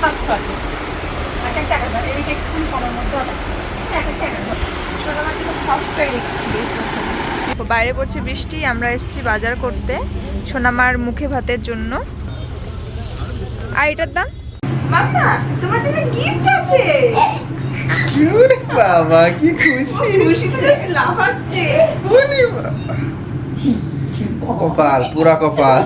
সাতশো আছে এক এই একটু কমের মধ্যে এক সফটওয়্যার বাইরে পড়ছে বৃষ্টি আমরা এসেছি বাজার করতে সোনামার মুখে ভাতের জন্য। আর এটার দাম? মামা তোমার জন্য গিফট আছে। বাবা কি খুশি। খুশিতে জাস্ট লাফাচ্ছে কপাল পুরা কপাল।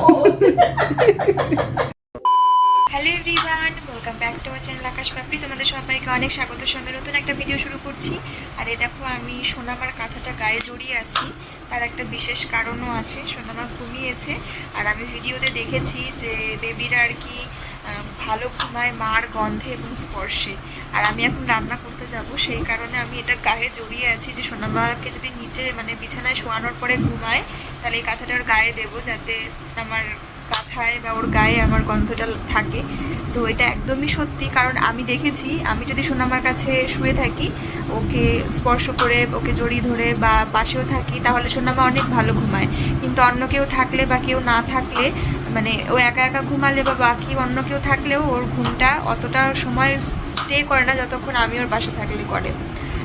Hello everyone welcome back to আমার চ্যানেল আকাশ পাপড়ি তোমাদের সবাইকে অনেক স্বাগত। সঙ্গে নতুন একটা ভিডিও শুরু করছি। আর এই দেখো, আমি সোনামার কাঁথাটা গায়ে জড়িয়ে আছি। তার একটা বিশেষ কারণও আছে, সোনামা ঘুমিয়েছে। আর আমি ভিডিওতে দেখেছি যে বেবিরা আর কি ভালো ঘুমায় মার গন্ধে এবং স্পর্শে। আর আমি এখন রান্না করতে যাব, সেই কারণে আমি এটা গায়ে জড়িয়ে আছি যে সোনামাকে যদি নিচে মানে বিছানায় শোয়ানোর পরে ঘুমায়, তাহলে এই কাঁথাটার গায়ে দেবো যাতে আমার কাঁথায় বা ওর গায়ে আমার গন্ধটা থাকে, তো এটা একদমই সত্যি। কারণ আমি দেখেছি, আমি যদি সোনামার কাছে শুয়ে থাকি, ওকে স্পর্শ করে, ওকে জড়িয়ে ধরে বা পাশেও থাকি, তাহলে সোনামা অনেক ভালো ঘুমায়। কিন্তু অন্য কেউ থাকলে বা কেউ না থাকলে মানে ও একা একা ঘুমালে বা বাকি অন্য কেউ থাকলেও ওর ঘুমটা অতটা সময় স্টে করে না যতক্ষণ আমি ওর পাশে থাকলে করে।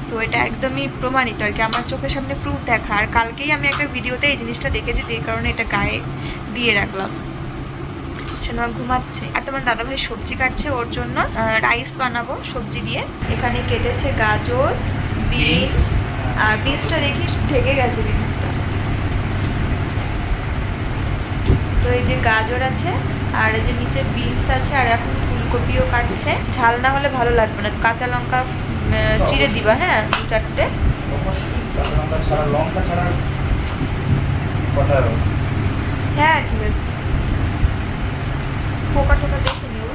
তো এটা একদমই প্রমাণিত আর কি, আমার চোখের সামনে প্রুফ দেখা। আর কালকেই আমি একটা ভিডিওতে এই জিনিসটা দেখেছি, যে কারণে এটা গায়ে দিয়ে রাখলাম। সোনা ঘুমাচ্ছে। আর তোমার দাদাভাই সবজি কাটছে ওর জন্য রাইস বানাবো সবজি দিয়ে। এখানে কেটেছে গাজর বিনস আর বিনসটা দেখি ঢেকে গেছে বিনসটা। তো এই যে গাজর আছে আর এই যে নিচে বিনস আছে আর এখন ফুলকপিও কাটছে। ঝাল না হলে ভালো লাগবে না। কাঁচা লঙ্কা চিড়ে দিবা হ্যাঁ দু চারটে। হ্যাঁ ঠিক আছে। পোকা টোকা দেখে নিও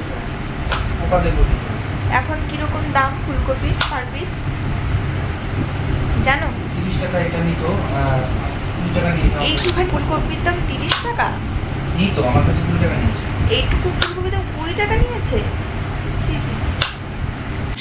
পোকা দেবো এখন কীরকম দাম ফুলকপি পার পিস জানো? তিরিশ টাকা এটা নিত কুড়ি টাকা নিয়েছে এই ফুলকপির দাম তিরিশ টাকা? নিত আমার কাছে কুড়ি টাকা নিয়েছে। এইটুকু ফুলকপির দাম কুড়ি টাকা নিয়েছে? ছি ছি।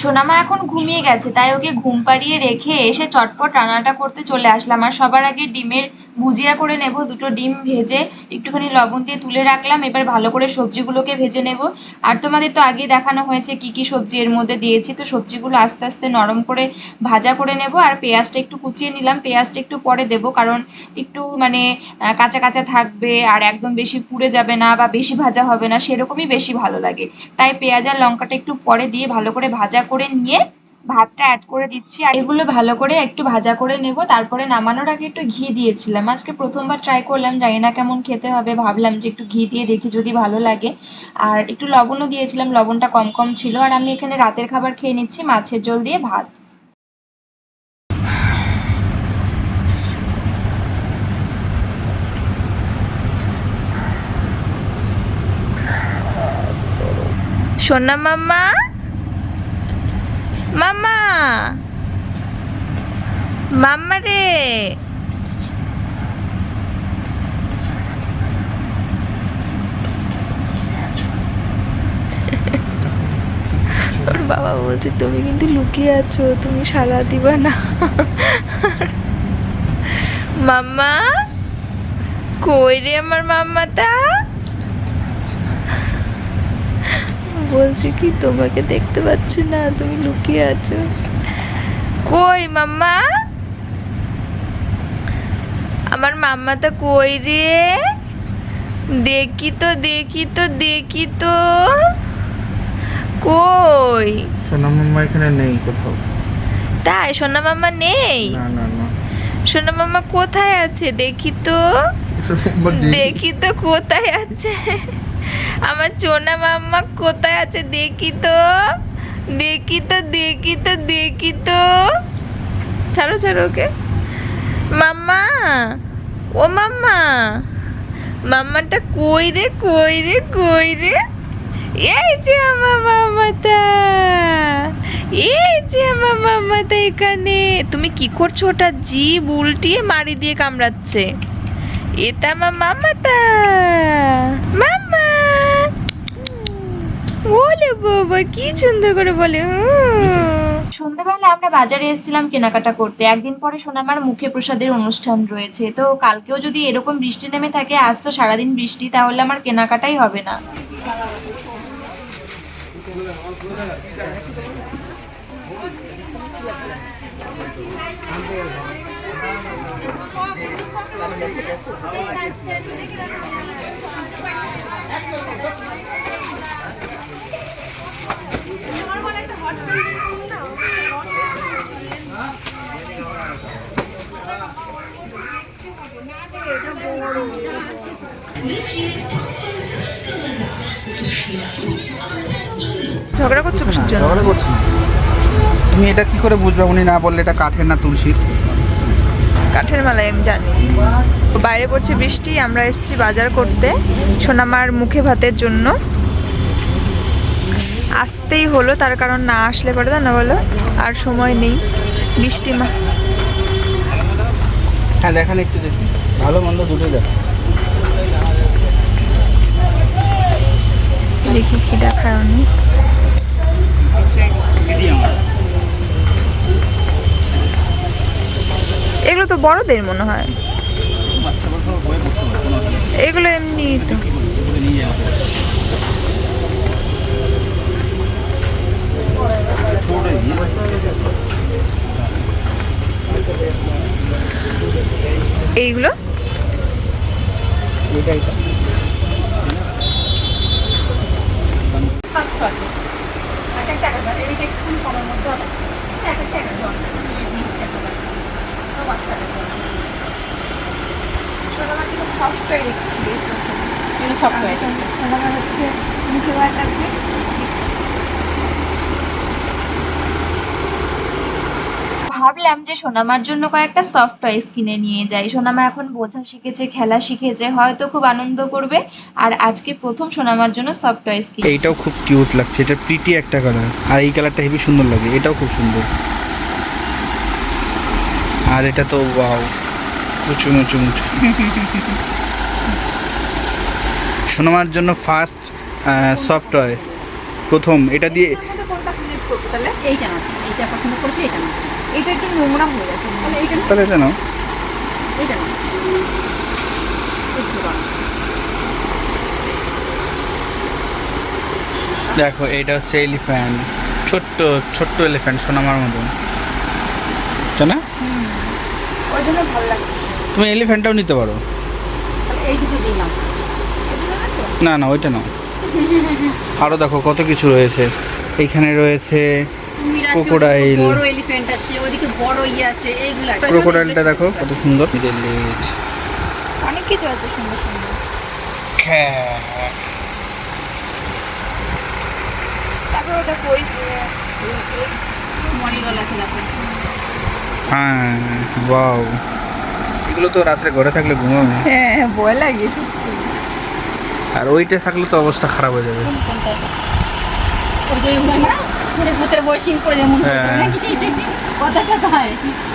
সোনামা এখন ঘুমিয়ে গেছে, তাই ওকে ঘুম পাড়িয়ে রেখে এসে চটপট রান্নাটা করতে চলে আসলাম। আর সবার আগে ডিমের ভুজিয়া করে নেব, দুটো ডিম ভেজে একটুখানি লবণ দিয়ে তুলে রাখলাম, এবার ভালো করে সবজিগুলোকে ভেজে নেব। আর তোমাদের তো আগে দেখানো হয়েছে কি কি সবজি এর মধ্যে দিয়েছি, তো সবজিগুলো আস্তে আস্তে নরম করে ভাজা করে নেব। আর পেঁয়াজটা একটু কুচিয়ে নিলাম, পেঁয়াজটা একটু পরে দেব, কারণ একটু মানে কাঁচা কাঁচা থাকবে আর একদম বেশি পুড়ে যাবে না বা বেশি ভাজা হবে না, সেরকমই বেশি ভালো লাগে। তাই পেঁয়াজ আর লঙ্কাটা একটু পরে দিয়ে ভালো করে ভাজা করে নিয়ে ভাতটা অ্যাড করে দিচ্ছি। আর এগুলো ভালো করে একটু ভাজা করে নেব। তারপরে নামানোর আগে একটু ঘি দিয়েছিলাম। আজকে প্রথমবার ট্রাই করলাম, জানি না কেমন খেতে হবে। ভাবলাম যে একটু ঘি দিয়ে দেখি যদি ভালো লাগে। আর একটু লবণও দিয়েছিলাম, লবণটা কম কম ছিল। আর আমি এখানে রাতের খাবার খেয়ে নিচ্ছি, মাছের ঝোল দিয়ে ভাত। সোনা মাম্মা? মাম্মা। মাম্মা রে। ওর বাবা বলছে তুমি কিন্তু লুকিয়ে আছো তুমি সারা দিবা না। মাম্মা কই রে আমার মাম্মাটা? বলছে কি তোমাকে দেখতে পাচ্ছি না তুমি লুকিয়ে আছো। কই মাম্মা? আমার মাম্মাটা কই রে? দেখি তো দেখি তো দেখি তো। কই? সোনা মাম্মা এখানে নেই কোথাও। তাই সোনা মাম্মা নেই? না না না। সোনা মাম্মা কোথায় আছে? দেখি তো। মাম্মা। দেখি তো কোথায় আছে। আমার চোনা মাম্মা কোথায় আছে দেখি তো। দেখি তো দেখি তো দেখি তো। ছাড়ো ছাড়ো ওকে। মাম্মা, ও মাম্মা, মাম্মাটা কই রে কই রে কই রে? এই যে আমার মামাটা, এই যে আমার মামাটা এখানে। তুমি কি করছ ওটা? জিভ উল্টিয়ে মারি দিয়ে কামড়াচ্ছে। এটা আমার মামাটা। মামা বলে বাবা, কি সুন্দর করে বলে। সন্ধ্যেবেলা আমরা বাজারে এসেছিলাম কেনাকাটা করতে। একদিন পরে সোনামার মুখে প্রসাদের অনুষ্ঠান রয়েছে। তো কালকেও যদি এরকম বৃষ্টি নেমে থাকে, আজ তো সারাদিন বৃষ্টি, তাহলে আমার কেনাকাটাই হবে না। ঝগড়া করছ ঝগড়া করছি তুমি এটা কি করে বুঝবে? উনি না বললে এটা কাঠের না তুলসীর? কাঠের মালাই আমি জানি। বাইরে পড়ছে বৃষ্টি আমরা এসেছি বাজার করতে সোনামার মুখে ভাতের জন্য। আসতেই হলো তার কারণ না আসলে পরে না বলো আর সময় নেই। বৃষ্টি মা। হ্যাঁ দেখান একটু দেখি। ভালো মন্দ দুটোই দেখ। দেখি কি দেখায় উনি। এগুলো তো বড়দের মনে হয়। এগুলো এমনি তো। বাচ্চাদের সফটওয়্যার সফটওয়্যার আমার হচ্ছে মুখে ভাত ভাবলাম যে সোনামার জন্য কয়েকটা সফট টয়েস কিনে নিয়ে যাই। সোনামা এখন বোঝা শিখেছে খেলা শিখেছে হয়তো খুব আনন্দ করবে। আর আজকে প্রথম সোনামার জন্য সফট টয়েস কিনেছি। এইটাও খুব কিউট লাগছে এটা প্রিটি একটা কালার আর এই কালারটা হেবি সুন্দর লাগে এটাও খুব সুন্দর। আর এটা তো ওয়াও উঁচু উঁচু উঁচু সোনামার জন্য ফার্স্ট সফট হয় প্রথম। এটা দিয়ে কোনটা সিলেক্ট করব তাহলে? এইটা না এইটা পছন্দ করেছি এইটা না এটা একটু নোংরা হয়ে গেছে। তাহলে এইটা তাহলে এটা নাও। এইটা না একটু দেখো এটা হচ্ছে এলিফ্যান্ট ছোট্ট ছোট্ট এলিফ্যান্ট সোনামার মতন। তাই না? ওই জন্য ভালো লাগছে। তুমি এলিফ্যান্টটাও নিতে পারো। এই দুটো দিলাম না না ওইটা নাও। আরও দেখো কত কিছু রয়েছে। এইখানে রয়েছে ওদিকে বড় এলিফ্যান্ট আছে ওদিকে বড় ইয়ে আছে এইগুলো ক্রোকোডাইলটা দেখো কত সুন্দর। লেজ অনেক কিছু আছে সুন্দর সুন্দর। তারপর ওটা কই মনিরল আছে দেখো। হ্যাঁ ওয়াও। এগুলো তো রাত্রে ঘরে থাকলে ঘুমাবে। হ্যাঁ ভয় লাগে আর ওইটা থাকলে তো অবস্থা খারাপ হয়ে যাবে। কোনটা? ওই না? হ্যাঁ।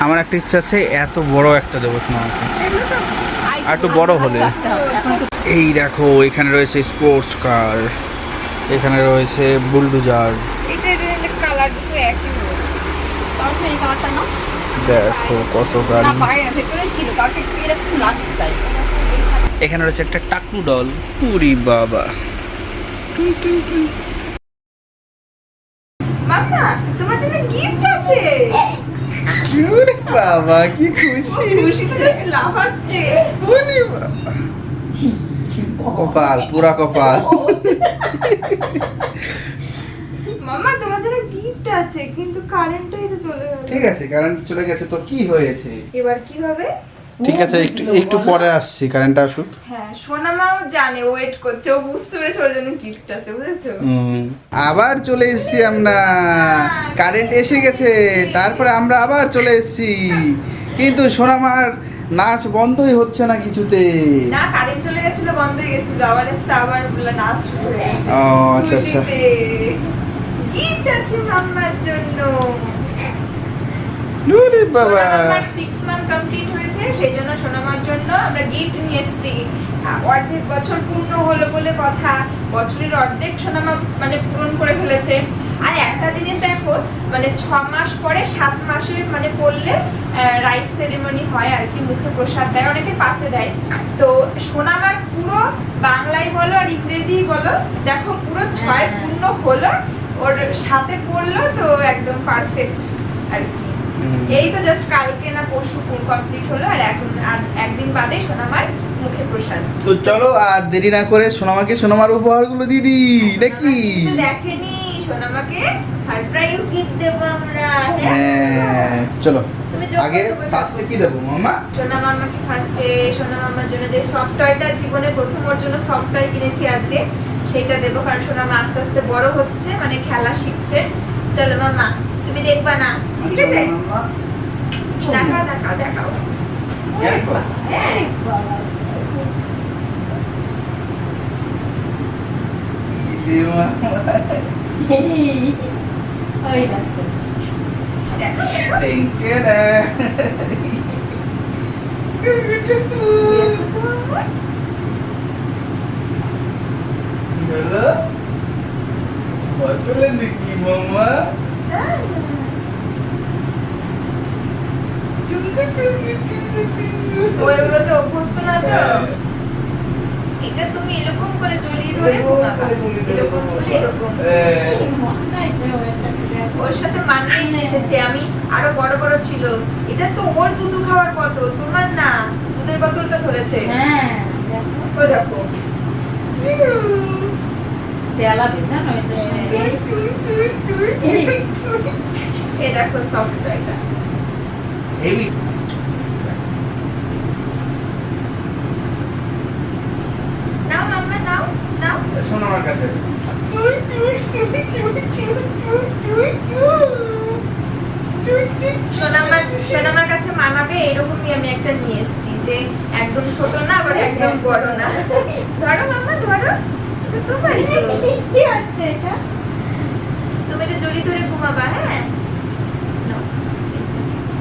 আমার একটা ইচ্ছা আছে এত বড় একটা দেবো সোনামাকে আর একটু বড় হলে। এই দেখো এখানে রয়েছে স্পোর্টস কার এখানে রয়েছে বুলডুজার দেখো কত গাড়ি। এখানে রয়েছে একটা টাকলু ডল পুরি বাবা টুই টুই টুই। মামা তোমার জন্য গিফট আছে ওরে বাবা কি খুশি। খুশি তো বেশ লাফাচ্ছে বলি। কপাল পুরা কপাল। মামা তোমাদের জন্য গিফট আছে কিন্তু কারেন্টটাই তো চলে গেল। ঠিক আছে কারেন্ট চলে গেছে তো কি হয়েছে? এবার কি হবে? ঠিক আছে একটু একটু পরে আসছি কারেন্ট আসুক। হ্যাঁ সোনামাও জানে ওয়েট করছে ও বুঝতে পেরেছে ওর জন্য গিফট আছে বুঝেছ? আবার চলে এসেছি আমরা। কারেন্ট এসে গেছে তারপরে আমরা আবার চলে এসেছি। কিন্তু সোনামার নাচ বন্ধই হচ্ছে না কিছুতে। না কারেন্ট চলে গেছিল বন্ধ হয়ে গেছিল আবার এসে আবার নাচ শুরু হয়ে গেছে। ও আচ্ছা আচ্ছা। গিফট আছে মাম্মার জন্য। ওরে বাবা। আমার সিক্স মান্থ কমপ্লিট হয়েছে সেই জন্য সোনামার জন্য আমরা গিফট নিয়ে এসেছি। অর্ধেক বছর পূর্ণ হলো বলে কথা বছরের অর্ধেক সোনামা মানে পূরণ করে ফেলেছে। আর একটা জিনিস দেখো মানে ছ মাস পরে সাত মাসের মানে পড়লে রাইস সেরিমনি হয় আর কি মুখে প্রসাদ দেয় অনেকে পাচে দেয়। তো সোনামার পুরো বাংলায় বলো আর ইংরেজি বলো দেখো পুরো ছয় পূর্ণ হলো ওর সাথে পড়ল তো একদম পারফেক্ট আর কি। এই তো জাস্ট কালকে না পরশু কমপ্লিট হলো আর এখন আর একদিন বাদে সোনামার মুখে প্রসাদ। তো চলো আর দেরি না করে সোনামাকে সোনামার উপহারগুলো দিয়ে দিই নাকি? দেখেনি সোনামাকে সারপ্রাইজ গিফট দেবো আমরা। হ্যাঁ চলো। আগে ফার্স্টে কি দেবো মামা সোনা মামাকে ফার্স্টে সোনা মামার জন্য যে সফট টয়টা জীবনে প্রথম ওর জন্য সফট টয় কিনেছি আজকে সেটা দেবো কারণ সোনা মা আস্তে আস্তে বড় হচ্ছে মানে খেলা শিখছে। চলো মামা তুমি দেখবা না। ঠিক আছে মামা দেখাও হ্যাঁ। টেঙ্কেরা। কি হলো? ভয় পেলে নাকি মামা টুঙ্গু টুঙ্গু টুঙ্গু টুঙ্গু। ও এগুলোতে অভ্যস্ত না তো? এটা তুমি এরকম করে জড়িয়ে ধরে এরকম ঘুমাবা। করে জড়িয়ে ধরে এরকম হ্যাঁ। ওর সাথে দেখো। মানিয়ে নিয়ে এসেছে। আমি আরও বড় বড় ছিল। এটা তো ওর দুধু খাওয়ার বোতল তোমার না দুধের বোতলটা ধরেছে। হ্যাঁ দেখো দেখো। তেলা ভেজা নয় সে। দেখো সফট এটা হেভি নাও মাম্মা নাও নাও শোনো আমার কাছে সোনামার সোনামার কাছে মানাবে এরকমই আমি একটা নিয়ে এসেছি যে একদম ছোট না আবার একদম বড় না ধরো মাম্মা ধরো তোমারই কি হচ্ছে এটা তুমি এটা জড়ি ধরে ঘুমাবা হ্যাঁ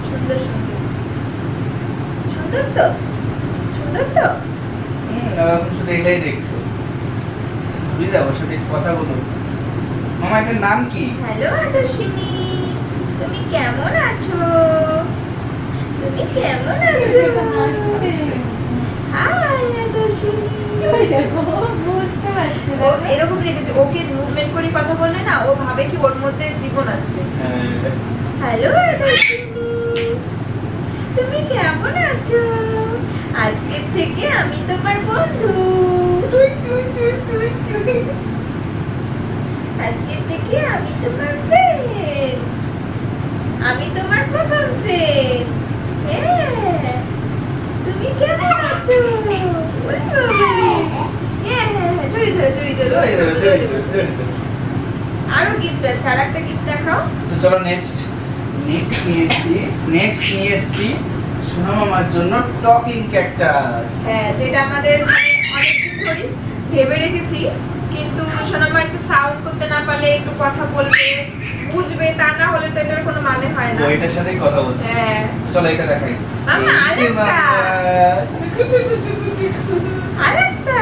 সুন্দর সুন্দর সুন্দর তো সুন্দর তো শুধু এটাই দেখছ ঘুরে যাব সাথে কথা বলুন মামা এটার নাম কি? হ্যালো আদর্শিনী তুমি কেমন আছো? তুমি কেমন আছো? হাই আদর্শিনী। এরকম লিখেছে ওকে মুভমেন্ট করে কথা বললে না ও ভাবে কি ওর মধ্যে জীবন আছে। হ্যালো আদর্শিনী তুমি কেমন আছো? আজকের থেকে আমি তোমার বন্ধু। আজকের থেকে আমি তোমার ফ্রেন্ড আমি তোমার প্রথম ফ্রেন্ড হ্যাঁ। তুমি কেমন আছো। আরও গিফট আছে আর একটা গিফট দেখাও। তো চলো নেক্সট নেক্সট নিয়ে এসছি। নেক্সট নিয়ে এসছি। সোনা মামার জন্য টকিং ক্যাকটাস। হ্যাঁ যেটা আমাদের মানে অনেকদিন ধরে ভেবে রেখেছি কিন্তু সোনামা একটু সাউন্ড করতে না পারলে একটু কথা বলবে বুঝবে তা না হলে তো এটার কোনো মানে হয় না। ওইটার সাথেই কথা বলছি। হ্যাঁ। চলো এটা দেখাই। মামা, আরেকটা। আরেকটা।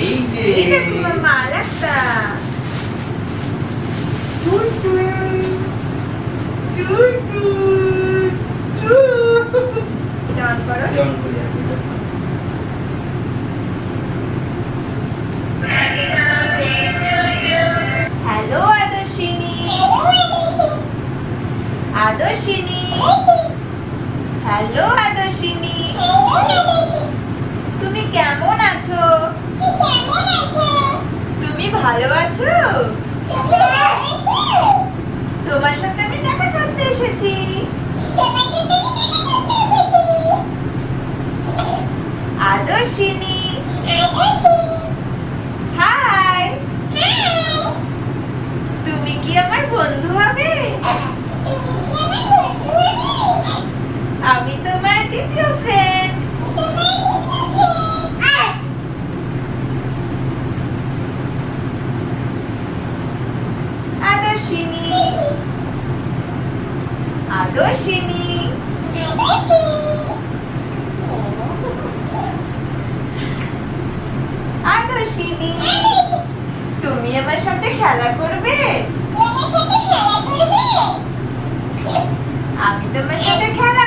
এই যে মামা আরেকটা হ্যালো আদর্শিনী আদর্শিনী হ্যালো আদর্শিনী তুমি কেমন আছো? তুমি ভালো আছো? তোমার সাথে আমি এসেছি আদর্শিনী। হাই। তুমি কি আমার বন্ধু হবে? আমি তোমার দ্বিতীয় ফ্রেন্ড আদর্শিনী আদর্শিনী তুমি আমার সাথে খেলা করবে? আমি তোমার সাথে খেলা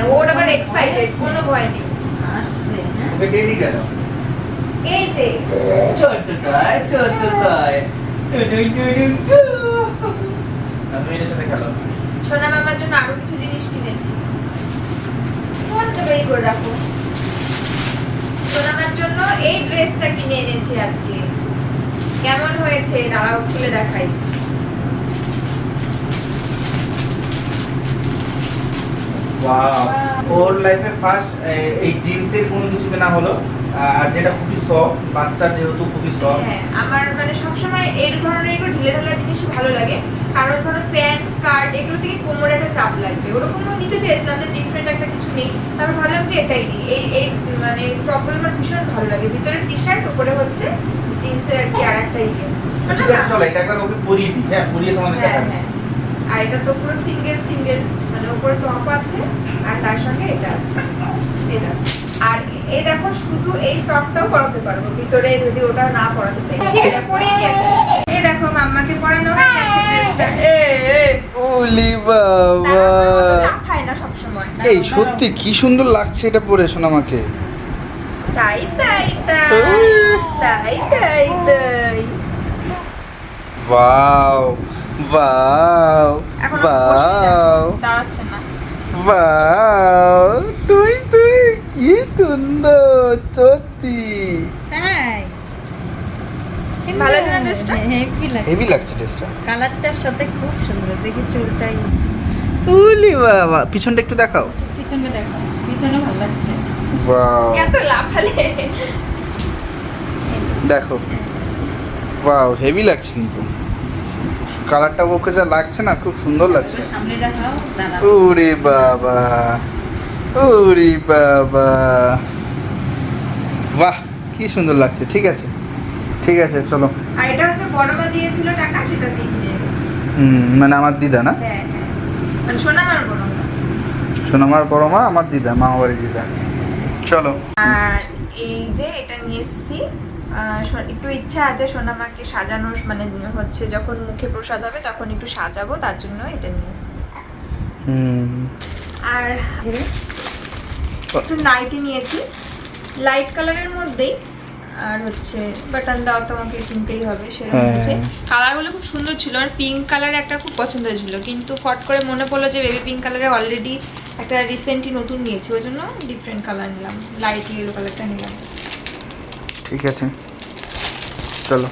আর ওর আবার এক্সাইটেড কোনো ভয় নেই। আসছে হ্যাঁ ওকে টেডি এই যে। ছোট্ট টয় ছোট্ট টয় টুডু টুডু টু। না এর সাথে খেলো। সোনা মামার জন্য আরও কিছু জিনিস কিনেছি। কোন জায়গায় করে রাখো? সোনামার জন্য এই ড্রেসটা কিনে এনেছি আজকে। কেমন হয়েছে? দাঁড়াও খুলে দেখাই। ওয়াও ওর লাইফে ফার্স্ট এই জিন্সের কোনো কিছু কেনা হলো আর যেটা খুবই সফট বাচ্চার যেহেতু খুবই সফট হ্যাঁ আমার মানে সবসময় এই ধরনের একটু ঢিলে ঢালা জিনিসই ভালো লাগে। কারণ ধরো প্যান্ট স্কার্ট এগুলো থেকে কোমরে একটা চাপ লাগবে। ওরকমও নিতে চেয়েছিলাম যে ডিফারেন্ট একটা কিছু নেই। তারপর ভাবলাম যে এটাই নিই। এই এই মানে ফ্রকগুলো আমার ভীষণ ভালো লাগে। ভিতরে টি শার্ট উপরে হচ্ছে জিন্সের আর কি আর একটা ইয়ে। ঠিক আছে চলো এটা একবার ওকে পরিয়ে দিই। হ্যাঁ পরিয়ে তোমাদের হ্যাঁ, দেখাচ্ছি। হ্যাঁ। আর এটা তো পুরো সিঙ্গেল সিঙ্গেল মানে উপরে টপ আছে আর তার সঙ্গে এটা আছে। এটা আর এই দেখো শুধু এই ফ্রকটাও পরাতে পারব। ভিতরে যদি ওটা না পরাতে চাই আছে পরিয়ে নিয়ে এই দেখো মাম্মাকে পরানো হয়ে গেছে ড্রেসটা এ। ওলি বাবা। লাফায় না এই সত্যি কি সুন্দর লাগছে এটা পরে শোনা আমাকে। তাই তাই তাই তাই তাই তাই। ওয়াও ওয়াও এখন ওয়াও দাঁড়াচ্ছে না। ওয়াও তুই তুই কি সুন্দর সত্যি। তাই? ভালো লাগে না ড্রেসটা? হেভি লাগে হেভি লাগছে ড্রেসটা। কালারটার সাথে খুব সুন্দর দেখি চুলটাই। বাবা পিছনটা একটু দেখাও। পিছনে দেখো পিছনে ভালো লাগছে। ওয়াও এত লাফালে। দেখো। ওয়াও হেভি লাগছে কিন্তু। কালারটা ওকে যা লাগছে না খুব সুন্দর লাগছে। ওরে বাবা ওরে বাবা। বাহ কি সুন্দর লাগছে ঠিক আছে ঠিক আছে চলো। আর এটা হচ্ছে বড় মা দিয়েছিল টাকা সেটা দিয়ে হুম মানে আমার দিদা না? হ্যাঁ হ্যাঁ। মানে সোনামার বড় মা সোনামার বড় মা আমার দিদা মামা বাড়ি দিদা। চলো। আর নিয়ে এসেছি। একটু ইচ্ছা আছে সোনামাকে সাজানোর মানে হচ্ছে যখন মুখে প্রসাদ হবে তখন একটু সাজাবো তার জন্য এটা নিয়ে এসেছি। আর একটু নাইটি নিয়েছি। লাইট কালারের মধ্যেই আর হচ্ছে বাটন দাও তোমাকে কিনতেই হবে সেরকম হ্যাঁ। হচ্ছে। কালারগুলো খুব সুন্দর ছিল আর পিঙ্ক কালার একটা খুব পছন্দ ছিল কিন্তু ফট করে মনে পড়ল যে বেবি পিঙ্ক কালারে অলরেডি একটা রিসেন্টলি নতুন নিয়েছি ওই জন্য ডিফারেন্ট কালার নিলাম লাইট ইয়েলো কালারটা নিলাম। ঠিক আছে। চলো।